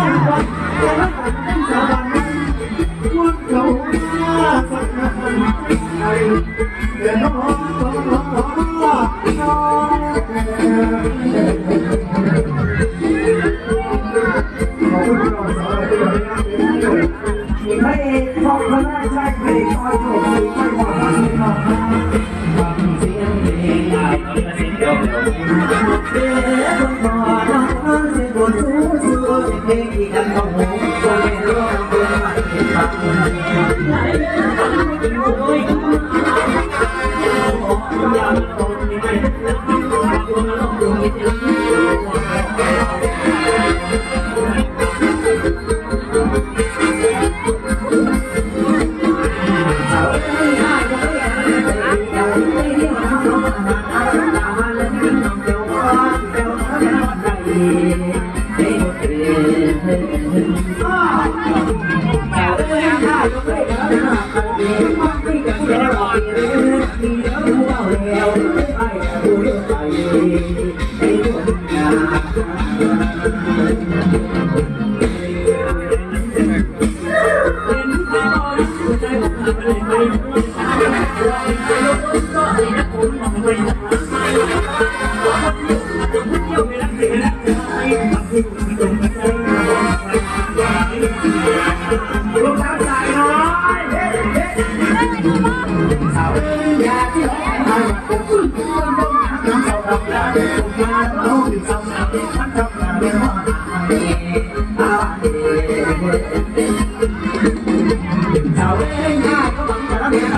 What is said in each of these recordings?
Thank you. Thank you. 没有东西，根本不会。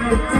Thank you.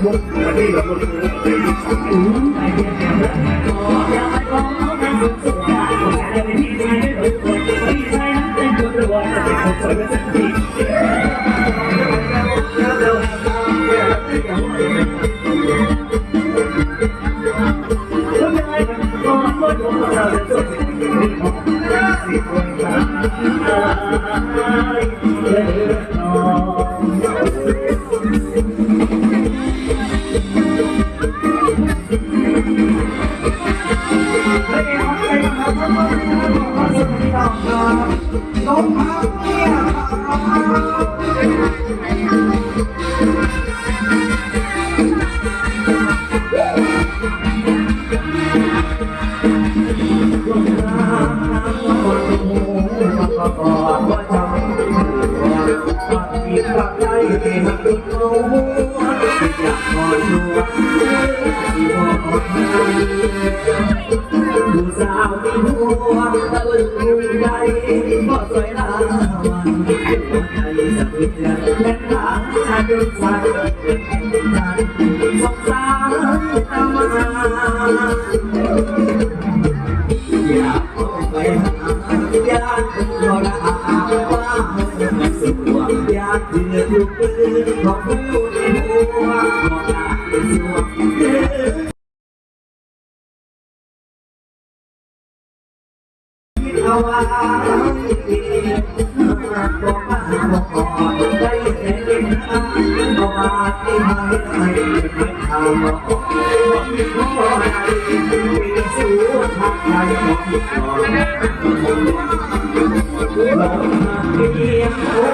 amor, a mí el amor, ผู้ เดือดลูกปืนของผู้ในหัวบอลาในสวงเอาไว้บอกว่าบอกก่อนได้แต่เด็กนะเอามาที่ให้ให้ไม่ทำบอกบอกมีข้อใดมีสู้ทักใจบอกก่อนลองมาเพียง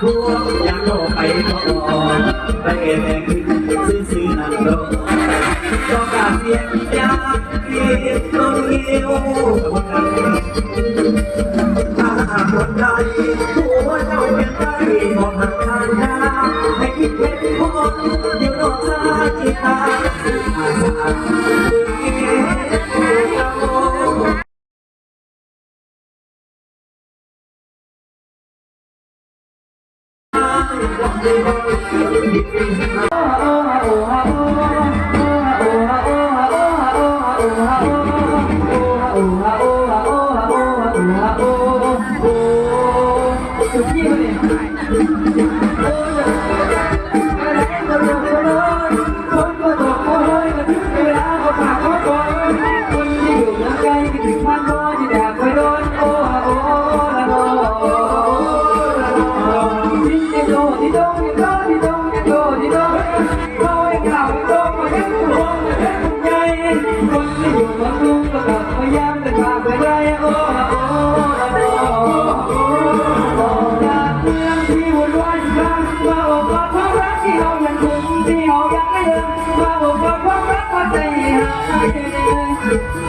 ทั่วยังโลกไปก่ไปแต่ขึ้นซื้อซื้อนั่งลงก็กาเสียงยากที่ต้องเหี่ยวถ้าหากคนใดหัวเจ้าเป็นไรบอกหักทางหน้าให้คิดเป็นคนเดียวโลกชาติตา Oh, Thank.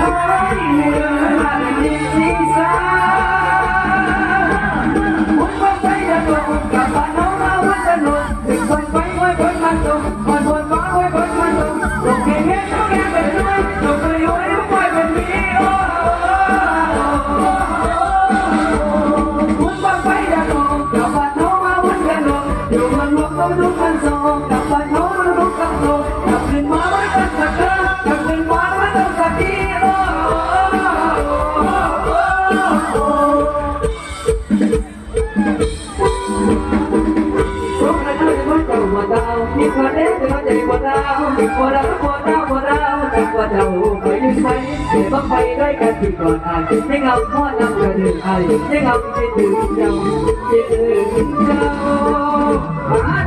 ติดโคราโคราดคราแต่ว่าเจ้าไปยืนไปติดต้องไปด้แค่ที่ก่อนอายไม่เงาข้อนำกระดึงอายไม่เงาไม่ถึงเจ้าไม่ถึงเจ้าอา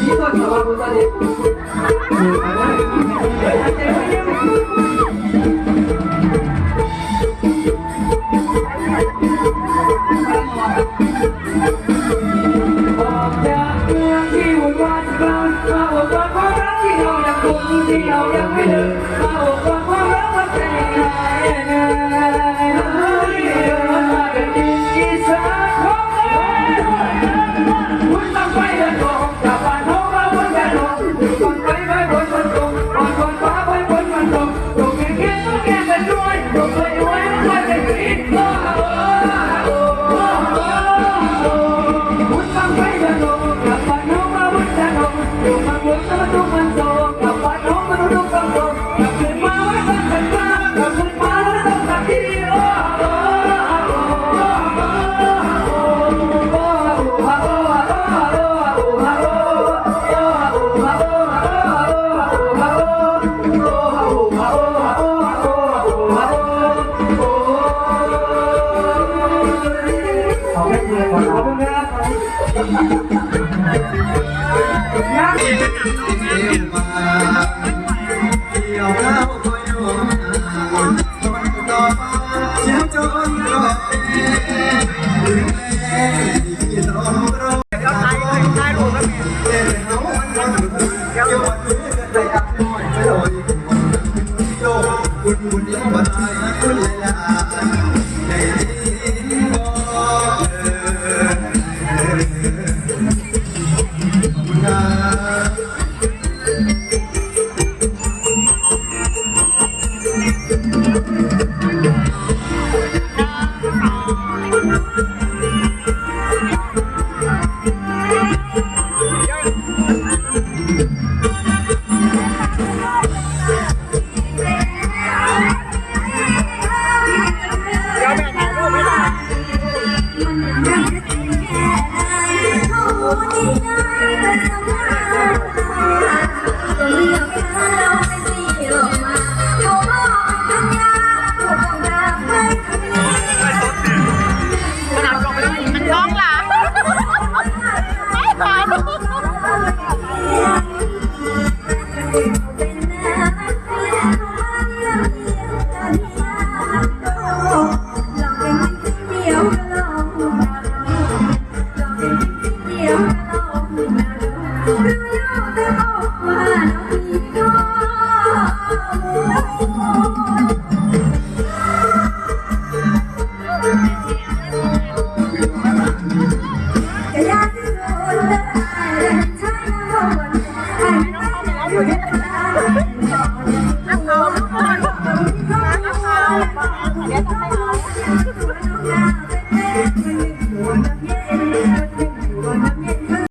ที่ต้นสวัสดิ์ตอนนี้